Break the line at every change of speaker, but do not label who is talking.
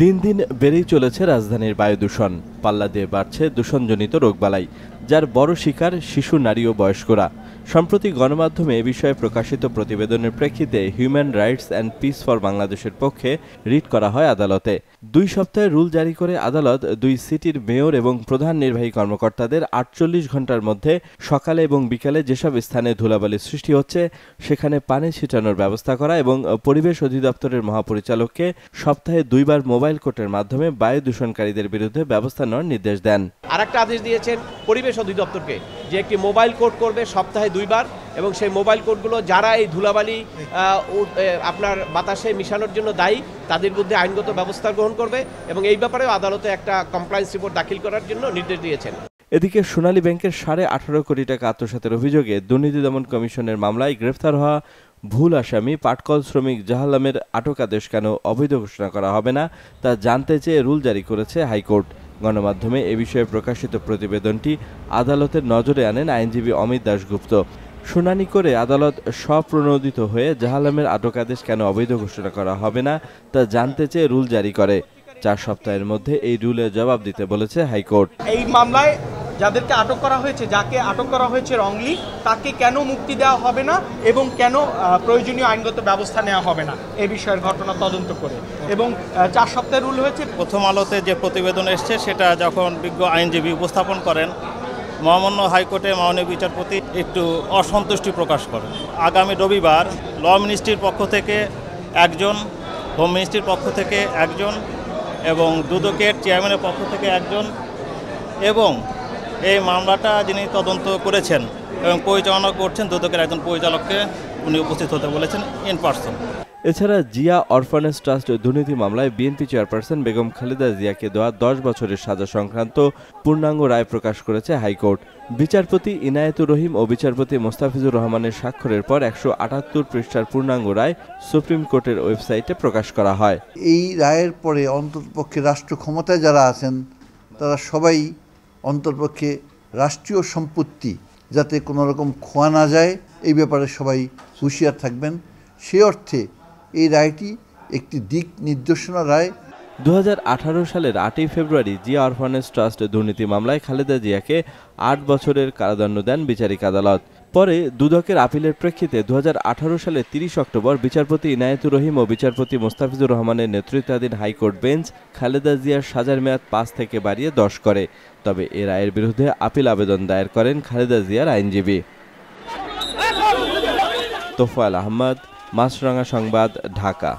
দিন দিন বেড়েই চলেছে রাজধানীর বায়ু দূষণ। পাল্লা দিয়ে বাড়ছে দূষণজনিত রোগবালাই, যার বড় শিকার শিশু, নারী ও বয়স্করা। সম্প্রতি গণমাধ্যমে এ বিষয়ে প্রকাশিত প্রতিবেদনের প্রেক্ষিতে human rights and peace for বাংলাদেশের পক্ষে রিট করা হয় আদালতে। দুই সপ্তাহে রুল জারি করে আদালত দুই সিটির মেয়র এবং প্রধান নির্বাহী কর্মকর্তাদের আটচল্লিশ ঘণ্টার মধ্যে সকালে এবং বিকালে যেসব স্থানে ধুলাবালি সৃষ্টি হচ্ছে, সেখানে পানি ছিটানোর ব্যবস্থা করা এবং পরিবেশ অধিদপ্তরের মহাপরিচালককে সপ্তাহে দুইবার মোবাইল কোর্টের মাধ্যমে বায়ু দূষণকারীদের বিরুদ্ধে ব্যবস্থা নেওয়ার নির্দেশ দেন।
আর একটা আদেশ দিয়েছেন পরিবেশ অধিদপ্তরকে। যে একটি মোবাইল কোর্ট করবে সপ্তাহে দুইবার এবং সেই মোবাইল কোর্টগুলো যারা এই ধুলাবালি আপনার বাতাসে মিশানোর জন্য দায়ী, তাদের বিরুদ্ধে আইনগত ব্যবস্থা গ্রহণ করবে এবং এই ব্যাপারেও আদালতে একটা কমপ্লায়েন্স রিপোর্ট দাখিল করার জন্য নির্দেশ দিয়েছেন।
এদিকে সোনালী ব্যাংকের সাড়ে আঠারো কোটি টাকা আত্মসাতের অভিযোগে দুর্নীতি দমন কমিশনের মামলায় গ্রেফতার হওয়া ভুল আসামি পাটকল শ্রমিক জাহালামের আটক আদেশ কেন অবৈধ ঘোষণা করা হবে না তা জানতে চেয়ে রুল জারি করেছে হাইকোর্ট। গণমাধ্যমে এ বিষয়ে প্রকাশিত প্রতিবেদনটি আদালতের নজরে আনেন আইনজীবী অমিত দাশগুপ্ত। শুনানি করে আদালত স্বপ্রণোদিত হয়ে জাহালামের আটক আদেশ কেন অবৈধ ঘোষণা করা হবে না তা জানতে চেয়ে রুল জারি করে। চার সপ্তাহের মধ্যে এই রুলের জবাব দিতে বলেছে হাইকোর্ট।
এই মামলায় যাদেরকে আটক করা হয়েছে, যাকে আটক করা হয়েছে রংলি তাকে কেন মুক্তি দেওয়া হবে না এবং কেন প্রয়োজনীয় আইনগত ব্যবস্থা নেওয়া হবে না? এ বিষয়ের ঘটনা তদন্ত করে। এবং চার সপ্তাহের রুল হয়েছে,
প্রথম আলোতে যে প্রতিবেদন এসছে, সেটা যখন বিজ্ঞ আইনজীবী উপস্থাপন করেন, মহামান্য হাইকোর্টে মাননীয় বিচারপতি একটু অসন্তুষ্টি প্রকাশ করেন। আগামী রবিবার ল মিনিস্ট্রির পক্ষ থেকে একজন হোম মিনিস্ট্রির পক্ষ থেকে একজন এবং দুদকের চেয়ারম্যানের পক্ষ থেকে একজন এবং এই মামলাটা যিনি তদন্ত করেছেন এবং পরিচালনা করছেন দুদকের একজন পরিচালককে উনি উপস্থিত হতে বলেছেন ইন পার্সন
এছাড়া জিয়া অরফানেজ ট্রাস্ট দুর্নীতি মামলায় বিএনপি চেয়ারপারসন বেগম খালেদা জিয়াকে দেওয়া দশ বছরের সাজা সংক্রান্ত পূর্ণাঙ্গ রায় প্রকাশ করেছে হাইকোর্ট। বিচারপতি ইনায়েতুর রহিম ও বিচারপতি মোস্তাফিজুর রহমানের স্বাক্ষরের পর একশো আটাত্তর পৃষ্ঠার পূর্ণাঙ্গ রায় সুপ্রিম কোর্টের ওয়েবসাইটে প্রকাশ করা হয়।
এই রায়ের পরে অন্ততপক্ষে রাষ্ট্র ক্ষমতায় যারা আছেন তারা সবাই অন্ততপক্ষে রাষ্ট্রীয় সম্পত্তি যাতে কোনো রকম খোয়া না যায়, এই ব্যাপারে সবাই হুঁশিয়ার থাকবেন। সে অর্থে এই রায়টি একটি দিক নির্দেশনা রায়।
দু হাজার আঠারো সালের আটই ফেব্রুয়ারি জিয়া অরফানেজ ট্রাস্ট দুর্নীতি মামলায় খালেদা জিয়াকে আট বছরের কারাদণ্ড দেন বিচারিক আদালত। পরে দুদকের আপিলের প্রেক্ষিতে দু সালের তিরিশ অক্টোবর বিচারপতি ইনায়েতুর রহিম ও বিচারপতি মোস্তাফিজুর রহমানের নেতৃত্বাধীন হাইকোর্ট বেঞ্চ খালেদা জিয়ার সাজার মেয়াদ পাঁচ থেকে বাড়িয়ে দশ করে। তবে এ রায়ের বিরুদ্ধে আপিল আবেদন দায়ের করেন খালেদা জিয়ার আইনজীবী। তোফায়াল আহমদ, মাছরাঙা সংবাদ, ঢাকা।